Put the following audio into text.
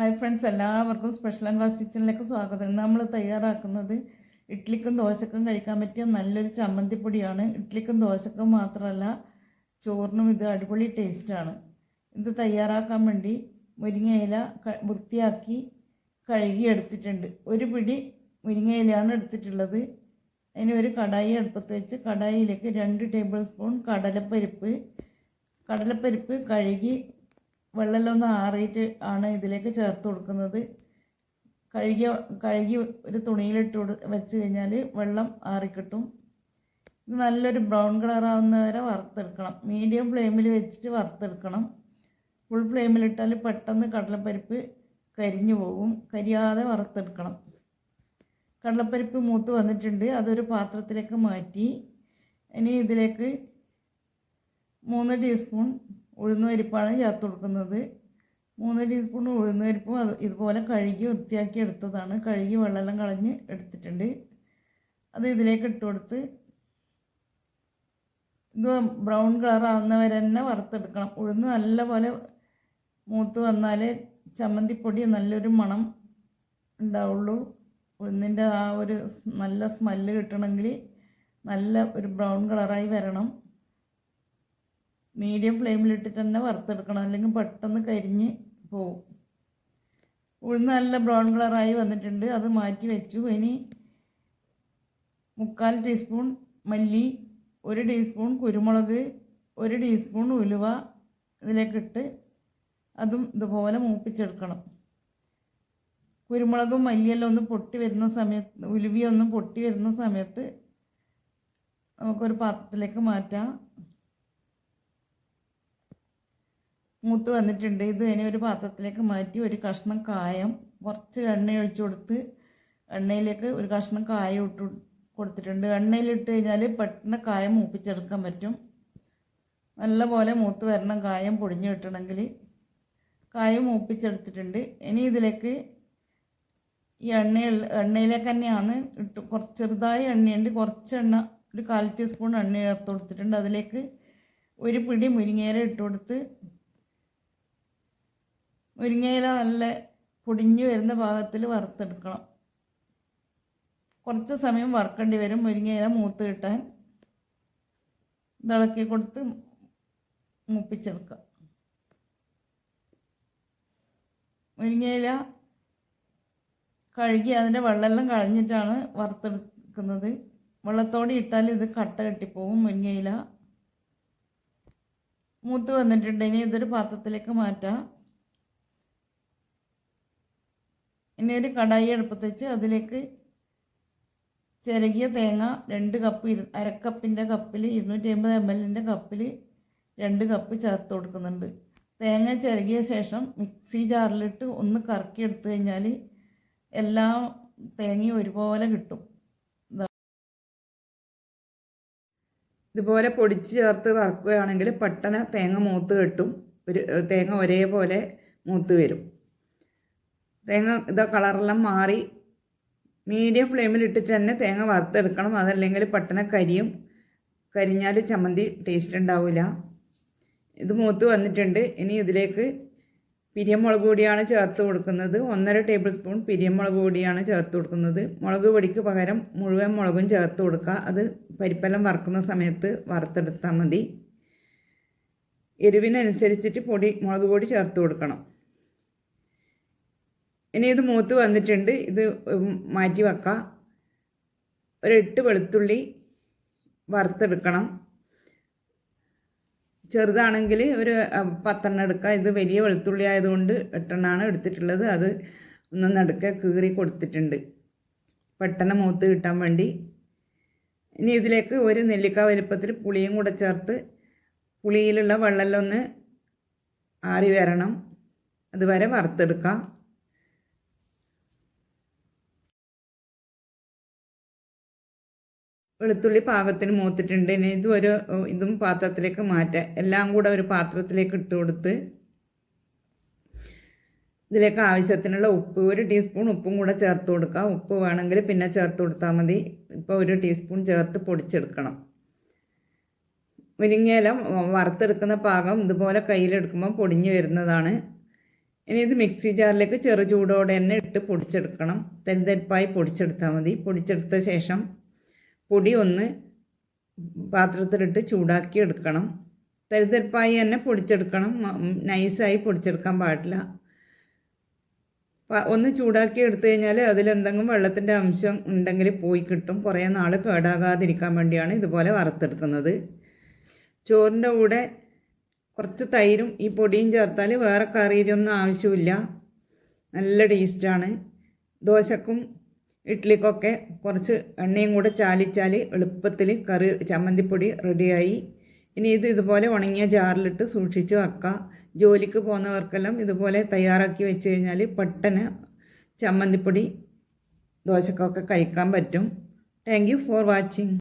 Hi friends എല്ലാവർക്കും special and വാസ് കിച്ചണിലേക്ക് സ്വാഗതം. ഇന്ന് നമ്മൾ തയ്യാറാക്കുന്നത് ഇഡ്ഡലിക്കും ദോശക്കും കഴിക്കാൻ പറ്റിയ നല്ലൊരു ചമ്മന്തിപ്പൊടിയാണ്. ഇഡ്ഡലിക്കും ദോശക്കും മാത്രമല്ല ചോറിനും ഇത് അടിപൊളി ടേസ്റ്റാണ് ഇത് തയ്യാറാക്കാൻ വേണ്ടി മുരിങ്ങയില വൃത്തിയാക്കി കഴുകി എടുത്തിട്ടുണ്ട്. ഒരു പിടി മുരിങ്ങയിലയാണ് എടുത്തിട്ടുള്ളത്. അതിന് ഒരു കടായി അടുപ്പത്ത് വെച്ച് കടായിയിലേക്ക് രണ്ട് ടേബിൾ സ്പൂൺ കടലപ്പരിപ്പ് കടലപ്പരിപ്പ് കഴുകി വെള്ളമെല്ലാം ഒന്ന് ആറിയിട്ട് ആണ് ഇതിലേക്ക് ചേർത്ത് കൊടുക്കുന്നത്. കഴുകിയ കഴുകി ഒരു തുണിയിലിട്ട് കൊടു വെച്ച് കഴിഞ്ഞാൽ വെള്ളം ആറിക്കിട്ടും. നല്ലൊരു ബ്രൗൺ കളർ ആവുന്ന വരെ വറുത്തെടുക്കണം. മീഡിയം ഫ്ലെയിമിൽ വെച്ചിട്ട് വറുത്തെടുക്കണം. ഫുൾ ഫ്ലെയിമിലിട്ടാൽ പെട്ടെന്ന് കടലപ്പരിപ്പ് കരിഞ്ഞു പോകും. കരിയാതെ വറുത്തെടുക്കണം. കടലപ്പരിപ്പ് മൂത്ത് വന്നിട്ടുണ്ട്. അതൊരു പാത്രത്തിലേക്ക് മാറ്റി. ഇനി ഇതിലേക്ക് മൂന്ന് ടീസ്പൂൺ ഉഴുന്നുപരിപ്പാണ് ചേർത്ത് കൊടുക്കുന്നത്. മൂന്ന് ടീസ്പൂൺ ഉഴുന്നുപരിപ്പും അത് ഇതുപോലെ കഴുകി വൃത്തിയാക്കി എടുത്തതാണ്. കഴുകി വെള്ളമെല്ലാം കളഞ്ഞ് എടുത്തിട്ടുണ്ട്. അത് ഇതിലേക്ക് ഇട്ട് കൊടുത്ത് ഇത് ബ്രൗൺ കളർ ആവുന്നവരെ തന്നെ വറുത്തെടുക്കണം. ഉഴുന്ന് നല്ലപോലെ മൂത്ത് വന്നാൽ ചമ്മന്തിപ്പൊടി നല്ലൊരു മണം ഉണ്ടാവുള്ളൂ. ഉഴുന്നിന്റെ ആ ഒരു നല്ല സ്മെല്ല് കിട്ടണമെങ്കിൽ നല്ല ഒരു ബ്രൗൺ കളറായി വരണം. മീഡിയം ഫ്ലെയിമിലിട്ടിട്ട് തന്നെ വറുത്തെടുക്കണം. അല്ലെങ്കിൽ പെട്ടെന്ന് കരിഞ്ഞ് പോവും. ഉഴുന്ന് നല്ല ബ്രൗൺ കളറായി വന്നിട്ടുണ്ട്. അത് മാറ്റി വെച്ചു. ഇനി മുക്കാൽ ടീസ്പൂൺ മല്ലി ഒരു ടീസ്പൂൺ കുരുമുളക് ഒരു ടീസ്പൂൺ ഉലുവ ഇതിലേക്കിട്ട് അതും ഇതുപോലെ മൂപ്പിച്ചെടുക്കണം. കുരുമുളകും മല്ലിയെല്ലാം ഒന്ന് പൊട്ടി വരുന്ന സമയത്ത് ഉലുവിയൊന്നും പൊട്ടി വരുന്ന സമയത്ത് നമുക്കൊരു പാത്രത്തിലേക്ക് മാറ്റാം. മൂത്ത് വന്നിട്ടുണ്ട്. ഇത് ഇനി ഒരു പാത്രത്തിലേക്ക് മാറ്റി ഒരു കഷ്ണം കായം കുറച്ച് എണ്ണ ഒഴിച്ചു കൊടുത്ത് എണ്ണയിലേക്ക് ഒരു കഷ്ണം കായം ഇട്ട് കൊടുത്തിട്ടുണ്ട്. എണ്ണയിലിട്ട് കഴിഞ്ഞാൽ പെട്ടെന്ന് കായം മൂപ്പിച്ചെടുക്കാൻ പറ്റും. നല്ലപോലെ മൂത്ത് വരണം കായം പൊടിഞ്ഞ് കിട്ടണമെങ്കിൽ കായം മൂപ്പിച്ചെടുത്തിട്ടുണ്ട്. ഇനി ഇതിലേക്ക് ഈ എണ്ണ എണ്ണയിലേക്ക് തന്നെയാണ് ഇട്ട് കുറച്ച് ചെറുതായി എണ്ണയുണ്ട്. കുറച്ച് എണ്ണ ഒരു കാൽ ടീസ്പൂൺ എണ്ണ ചേർത്ത് കൊടുത്തിട്ടുണ്ട്. അതിലേക്ക് ഒരു പിടി മുരിങ്ങേര ഇട്ട് കൊടുത്ത് മുരിങ്ങയില നല്ല പൊടിഞ്ഞു വരുന്ന ഭാഗത്തിൽ വറുത്തെടുക്കണം. കുറച്ച് സമയം വറുക്കേണ്ടി വരും. മുരിങ്ങയില മൂത്ത് കിട്ടാൻ ഇളക്കി കൊടുത്ത് മൂപ്പിച്ചെടുക്കുക. മുരിങ്ങയില കഴുകി അതിന്റെ വെള്ളമെല്ലാം കളഞ്ഞിട്ടാണ് വറുത്തെടുക്കുന്നത്. വെള്ളത്തോടെ ഇട്ടാൽ ഇത് കട്ട കെട്ടിപ്പോവും. മുരിങ്ങയില മൂത്ത് വന്നിട്ടുണ്ടെങ്കിൽ ഇതൊരു പാത്രത്തിലേക്ക് മാറ്റാം. ഇനി ഒരു കടായി അടുപ്പത്ത് വെച്ച് അതിലേക്ക് ചിരകിയ തേങ്ങ രണ്ട് കപ്പ് ഇരു അരക്കപ്പിന്റെ കപ്പിൽ ഇരുന്നൂറ്റി അമ്പത് എം എല്ലിന്റെ കപ്പിൽ രണ്ട് കപ്പ് ചേർത്ത് കൊടുക്കുന്നുണ്ട്. തേങ്ങ ചിരകിയ ശേഷം മിക്സി ജാറിലിട്ട് ഒന്ന് കറക്കി എടുത്തു കഴിഞ്ഞാൽ എല്ലാ തേങ്ങയും ഒരുപോലെ കിട്ടും. ഇതുപോലെ പൊടിച്ച് ചേർത്ത് വറുക്കുകയാണെങ്കിൽ പെട്ടെന്ന് തേങ്ങ മൂത്ത് കിട്ടും. ഒരു തേങ്ങ ഒരേപോലെ മൂത്ത് വരും. തേങ്ങ ഇതാ കളറെല്ലാം മാറി മീഡിയം ഫ്ലെയിമിൽ ഇട്ടിട്ട് തന്നെ തേങ്ങ വറുത്തെടുക്കണം. അതല്ലെങ്കിൽ പെട്ടെന്ന് കരിയും കരിഞ്ഞാൽ ചമ്മന്തി ടേസ്റ്റ് ഉണ്ടാവില്ല ഇത് മൂത്ത് വന്നിട്ടുണ്ട്. ഇനി ഇതിലേക്ക് പിരിയമുളക് പൊടിയാണ് ചേർത്ത് കൊടുക്കുന്നത്. ഒന്നര ടേബിൾ സ്പൂൺ പിരിയമുളക് പൊടിയാണ് ചേർത്ത് കൊടുക്കുന്നത്. മുളക് പൊടിക്ക് പകരം മുഴുവൻ മുളകും ചേർത്ത് കൊടുക്കുക. അത് പരിപ്പെല്ലാം വറുക്കുന്ന സമയത്ത് വറുത്തെടുത്താൽ മതി. എരിവിനനുസരിച്ചിട്ട് പൊടി മുളക് പൊടി ചേർത്ത് കൊടുക്കണം. ഇനി ഇത് മൂത്ത് വന്നിട്ടുണ്ട്. ഇത് മാറ്റി വെക്കാം. ഒരു എട്ട് വെളുത്തുള്ളി വറുത്തെടുക്കണം. ചെറുതാണെങ്കിൽ ഒരു പത്തെണ്ണം എടുക്കുക ഇത് വലിയ വെളുത്തുള്ളി ആയതുകൊണ്ട് എട്ടെണ്ണമാണ് എടുത്തിട്ടുള്ളത്. അത് ഒന്ന് നടുക്ക കീറി കൊടുത്തിട്ടുണ്ട്. പെട്ടെന്ന് മൂത്ത് കിട്ടാൻ വേണ്ടി. ഇനി ഇതിലേക്ക് ഒരു നെല്ലിക്ക വലുപ്പത്തിൽ പുളിയും കൂടെ ചേർത്ത് പുളിയിലുള്ള വെള്ളമെല്ലാം ഒന്ന് ആറി വരണം. അതുവരെ വറുത്തെടുക്കാം. വെളുത്തുള്ളി പാകത്തിന് മൂത്തിട്ടുണ്ട്. ഇനി ഇത് ഒരു ഇതും പാത്രത്തിലേക്ക് മാറ്റാം. എല്ലാം കൂടെ ഒരു പാത്രത്തിലേക്ക് ഇട്ട് കൊടുത്ത് ഇതിലേക്ക് ആവശ്യത്തിനുള്ള ഉപ്പ് ഒരു ടീസ്പൂൺ ഉപ്പും കൂടെ ചേർത്ത് കൊടുക്കുക ഉപ്പ് വേണമെങ്കിൽ പിന്നെ ചേർത്ത് കൊടുത്താൽ മതി. ഇപ്പോൾ ഒരു ടീസ്പൂൺ ചേർത്ത് പൊടിച്ചെടുക്കണം. മുരിങ്ങയില വറുത്തെടുക്കുന്ന പാകം ഇതുപോലെ കയ്യിലെടുക്കുമ്പോൾ പൊടിഞ്ഞ് വരുന്നതാണ്. ഇനി ഇത് മിക്സി ജാറിലേക്ക് ചെറു ചൂടോടെ തന്നെ ഇട്ട് പൊടിച്ചെടുക്കണം. തെരുതെരുപ്പായി പൊടിച്ചെടുത്താൽ മതി. പൊടിച്ചെടുത്ത ശേഷം പൊടി ഒന്ന് പാത്രത്തിലിട്ട് ചൂടാക്കി എടുക്കണം. തരിതരിപ്പായി തന്നെ പൊടിച്ചെടുക്കണം. നൈസായി പൊടിച്ചെടുക്കാൻ പാടില്ല. ഒന്ന് ചൂടാക്കി എടുത്തു കഴിഞ്ഞാൽ അതിലെന്തെങ്കിലും വെള്ളത്തിന്റെ അംശം ഉണ്ടെങ്കിൽ പോയി കിട്ടും. കുറേ നാൾ കേടാകാതിരിക്കാൻ വേണ്ടിയാണ് ഇതുപോലെ വറുത്തെടുക്കുന്നത്. ചോറിന്റെ കൂടെ കുറച്ച് തൈരും ഈ പൊടിയും ചേർത്താൽ വേറെ കറിയിലൊന്നും ആവശ്യമില്ല. നല്ല ടേസ്റ്റാണ്. ദോശക്കും ഇഡ്ഡലിക്കൊക്കെ കുറച്ച് എണ്ണയും കൂടെ ചാലിച്ചാൽ എളുപ്പത്തിൽ കറി ചമ്മന്തിപ്പൊടി റെഡിയായി. ഇനി ഇത് ഇതുപോലെ ഉണങ്ങിയ ജാറിലിട്ട് സൂക്ഷിച്ച് വെക്കാം. ജോലിക്ക് പോകുന്നവർക്കെല്ലാം ഇതുപോലെ തയ്യാറാക്കി വെച്ച് കഴിഞ്ഞാൽ പെട്ടെന്ന് ചമ്മന്തിപ്പൊടി ദോശക്കൊക്കെ കഴിക്കാൻ പറ്റും. Thank for watching